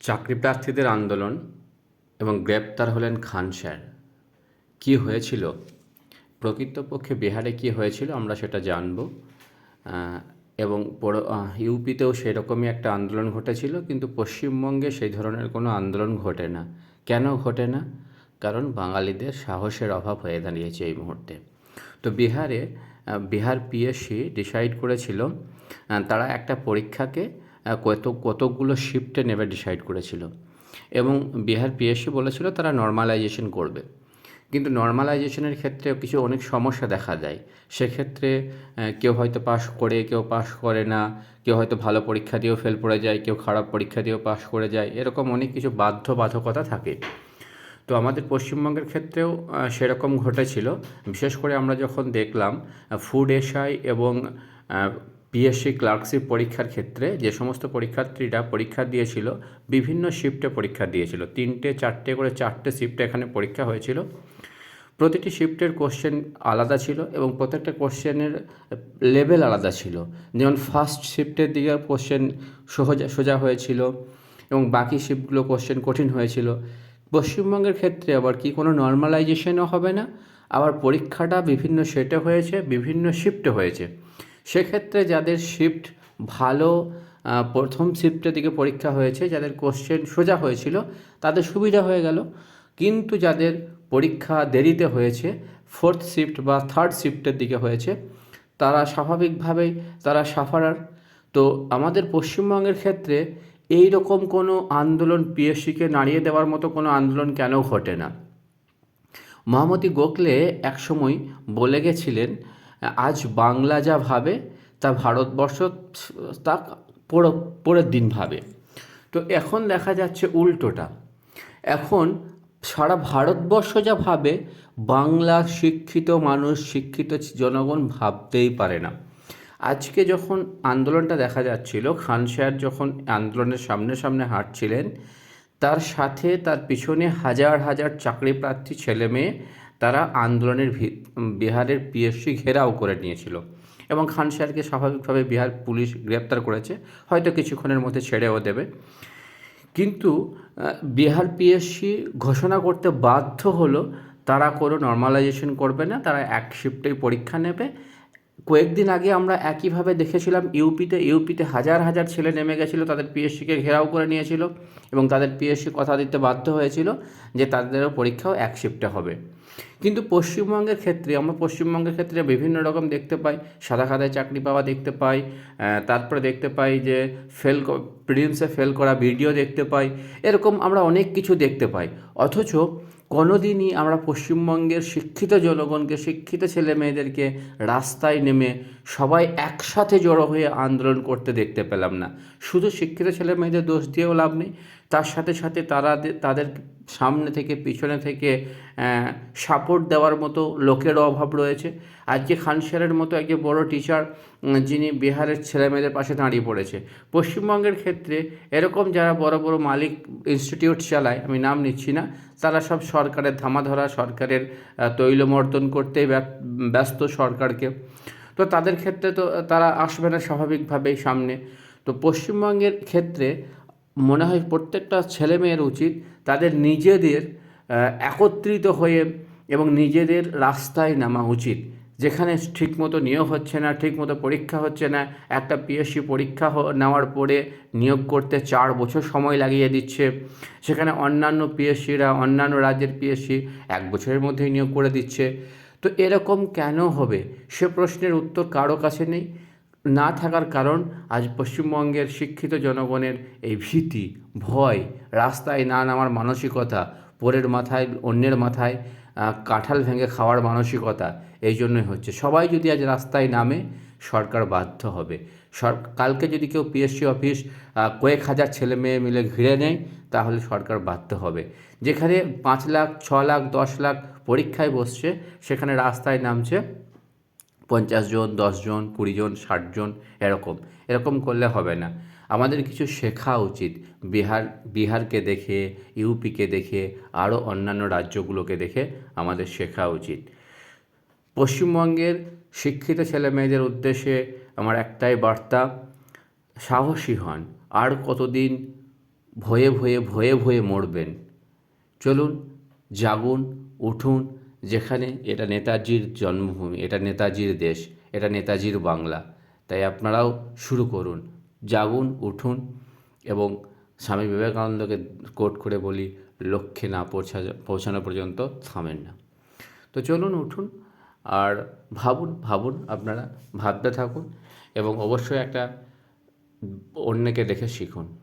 চাকরি প্রার্থীদের আন্দোলন এবং গ্রেপ্তার হলেন খান স্যার। কী হয়েছিল? প্রকৃতপক্ষে বিহারে কী হয়েছিল আমরা সেটা জানব। এবং ইউপিতেও সেরকমই একটা আন্দোলন ঘটেছিল, কিন্তু পশ্চিমবঙ্গে সেই ধরনের কোনো আন্দোলন ঘটে না। কেন ঘটে না? কারণ বাঙালিদের সাহসের অভাব হয়ে দাঁড়িয়েছে এই মুহূর্তে। তো বিহারে বিহার পিএসসি ডিসাইড করেছিল তারা একটা পরীক্ষাকে কত, কতকগুলো শিফটে নেবে ডিসাইড করেছিল। এবং বিহার পিএসসি বলেছিল তারা নর্মালাইজেশন করবে। কিন্তু নর্মালাইজেশনের ক্ষেত্রে কিছু অনেক সমস্যা দেখা যায় সেক্ষেত্রে কেউ হয়তো পাশ করে, কেউ পাশ করে না, কেউ হয়তো ভালো পরীক্ষা দিয়েও ফেল পড়ে যায়, কেউ খারাপ পরীক্ষা দিয়েও পাশ করে যায়, এরকম অনেক কিছু বাধ্যবাধকতা থাকে। তো আমাদের পশ্চিমবঙ্গের ক্ষেত্রেও সেরকম ঘটেছিল। বিশেষ করে আমরা যখন দেখলাম ফুড এসআই এবং পিএসসি ক্লার্কশিপ পরীক্ষার ক্ষেত্রে যে সমস্ত পরীক্ষার্থীরা পরীক্ষা দিয়েছিল, বিভিন্ন শিফটে পরীক্ষা দিয়েছিল। তিনটে, চারটে করে চারটে শিফটে এখানে পরীক্ষা হয়েছিল। প্রতিটি শিফটের কোশ্চেন আলাদা ছিল এবং প্রত্যেকটা কোশ্চেনের লেভেল আলাদা ছিল। যেমন ফার্স্ট শিফটের দিকে কোশ্চেন সোজা সোজা হয়েছিল এবং বাকি শিফটগুলো কোশ্চেন কঠিন হয়েছিল। পশ্চিমবঙ্গের ক্ষেত্রে আবার কি কোনো নর্মালাইজেশনও হবে না, আবার পরীক্ষাটা বিভিন্ন সেটে হয়েছে, বিভিন্ন শিফটে হয়েছে। সেক্ষেত্রে যাদের শিফট ভালো প্রথম শিফটের দিকে পরীক্ষা হয়েছে, যাদের কোশ্চেন সোজা হয়েছিল, তাদের সুবিধা হয়ে গেল। কিন্তু যাদের পরীক্ষা দেরিতে হয়েছে ফোর্থ শিফট বা থার্ড শিফটের দিকে হয়েছে, তারা স্বাভাবিকভাবেই তারা সাফারার তো আমাদের পশ্চিমবঙ্গের ক্ষেত্রে এই রকম কোনো আন্দোলন পিএসসিকে নাড়িয়ে দেওয়ার মতো কোনো আন্দোলন কেন ঘটে না? মহামতি গোখলে একসময় বলে গেছিলেন আজ বাংলা যা ভাবে, তা ভারতবর্ষ তা পর- পরের দিন ভাবে। তো এখন দেখা যাচ্ছে উল্টোটা। এখন সারা ভারতবর্ষ যা ভাবে, বাংলা শিক্ষিত মানুষ, শিক্ষিত জনগণ ভাবতেই পারে না। আজকে যখন আন্দোলনটা দেখা যাচ্ছিল, খান সাহেব যখন আন্দোলনের সামনে সামনে হাঁটছিলেন, তার সাথে তার পিছনে হাজার হাজার চাকরি প্রার্থী ছেলে মেয়ে তারা আন্দোলনের বিহারের পিএসসি ঘেরাও করে নিয়েছিল এবং খান সাহেবকে স্বাভাবিকভাবে বিহার পুলিশ গ্রেপ্তার করেছে, হয়তো কিছুক্ষণের মধ্যে ছেড়েও দেবে। কিন্তু বিহার পিএসসি ঘোষণা করতে বাধ্য হলো, তারা কোনো নর্মালাইজেশন করবে না, তারা এক শিফটেই পরীক্ষা নেবে কয়েকদিন আগে আমরা একইভাবে দেখেছিলাম ইউপিতে ইউপিতে হাজার হাজার ছেলে নেমে গেছিল, তাদের পিএসসিকে ঘেরাও করে নিয়েছিল এবং তাদের পিএসসি কথা দিতে বাধ্য হয়েছিল যে তাদেরও পরীক্ষাও এক শিফটে হবে। কিন্তু পশ্চিমবঙ্গের ক্ষেত্রে, আমরা পশ্চিমবঙ্গের ক্ষেত্রে বিভিন্ন রকম দেখতে পাই, সাদা খাতায় চাকরি পাওয়া দেখতে পাই তারপরে দেখতে পাই যে ফেল প্রিলিমসে ফেল করা ভিডিও দেখতে পাই, এরকম আমরা অনেক কিছু দেখতে পাই। অথচ কোনোদিনই আমরা পশ্চিমবঙ্গের শিক্ষিত জনগণকে, শিক্ষিত ছেলে মেয়েদেরকে রাস্তায় নেমে সবাই একসাথে জড়ো হয়ে আন্দোলন করতে দেখতে পেলাম না। শুধু শিক্ষিত ছেলে মেয়েদের দোষ দিয়েও লাভ নেই, তার সাথে সাথে তারা তাদের সামনে থেকে, পিছনে থেকে সাপোর্ট দেওয়ার মতো লোকের অভাব রয়েছে। আজকে খানসারের মতো একজন বড় টিচার যিনি বিহারের ছেলেমেয়েদের পাশে দাঁড়িয়ে পড়েছে। পশ্চিমবঙ্গের ক্ষেত্রে এরকম যারা বড় বড় মালিক ইনস্টিটিউট চালায়, আমি নাম নিচ্ছি না, তারা সব সরকারের ধামাধরা, সরকারের তৈলমর্দন করতে ব্য- ব্যস্ত সরকারকে। তো তাদের ক্ষেত্রে তো তারা আসবে না স্বাভাবিকভাবেই সামনে। তো পশ্চিমবঙ্গের ক্ষেত্রে মনে হয় প্রত্যেকটা ছেলে মেয়ের উচিত তাদের নিজেদের একত্রিত হয়ে এবং নিজেদের রাস্তায় নামা উচিত। যেখানে ঠিকমতো নিয়োগ হচ্ছে না, ঠিকমতো পরীক্ষা হচ্ছে না, একটা পিএসসি পরীক্ষা নেওয়ার পরে নিয়োগ করতে চার বছর সময় লাগিয়ে দিচ্ছে। সেখানে অন্যান্য পিএসসিরা অন্যান্য রাজ্যের পিএসসি এক বছরের মধ্যেই নিয়োগ করে দিচ্ছে। তো এরকম কেন হবে? সে প্রশ্নের উত্তর কারও কাছে নেই। না থাকার কারণ আজ পশ্চিমবঙ্গের শিক্ষিত জনগণের এই ভীতি, ভয়, রাস্তায় না নামার মানসিকতা, পরের মাথায়, অন্যের মাথায় কাঁঠাল ভেঙে খাওয়ার মানসিকতা, এই জন্যই হচ্ছে। সবাই যদি আজ রাস্তায় নামে, সরকার বাধ্য হবে। সর, কালকে যদি কেউ পিএসসি অফিস কয়েক হাজার ছেলে মেয়ে মিলে ঘিরে নেয়, তাহলে সরকার বাধ্য হবে। যেখানে পাঁচ লাখ, ছ লাখ, দশ লাখ পরীক্ষায় বসছে, সেখানে রাস্তায় নামছে পঞ্চাশ জন দশজন কুড়ি জন, ষাট জন, এরকম। এরকম করলে হবে না। আমাদের কিছু শেখা উচিত। বিহার, বিহারকে দেখে, ইউপিকে দেখে আরও অন্যান্য রাজ্যগুলোকে দেখে আমাদের শেখা উচিত। পশ্চিমবঙ্গের শিক্ষিত ছেলে মেয়েদের উদ্দেশ্যে আমার একটাই বার্তা, সাহসী হন। আর কতদিন ভয়ে ভয়ে ভয়ে ভয়ে মরবেন? চলুন, জাগুন, উঠুন যেখানে এটা নেতাজির জন্মভূমি, এটা নেতাজির দেশ, এটা নেতাজির বাংলা। তাই আপনারাও শুরু করুন, জাগুন, উঠুন এবং স্বামী বিবেকানন্দকে কোট করে বলি, লক্ষ্যে না পৌঁছা, পৌঁছানো পর্যন্ত থামেন না। তো চলুন, উঠুন আর ভাবুন ভাবুন আপনারা, ভাবতে থাকুন এবং অবশ্যই একটা অন্যকে দেখে শিখুন।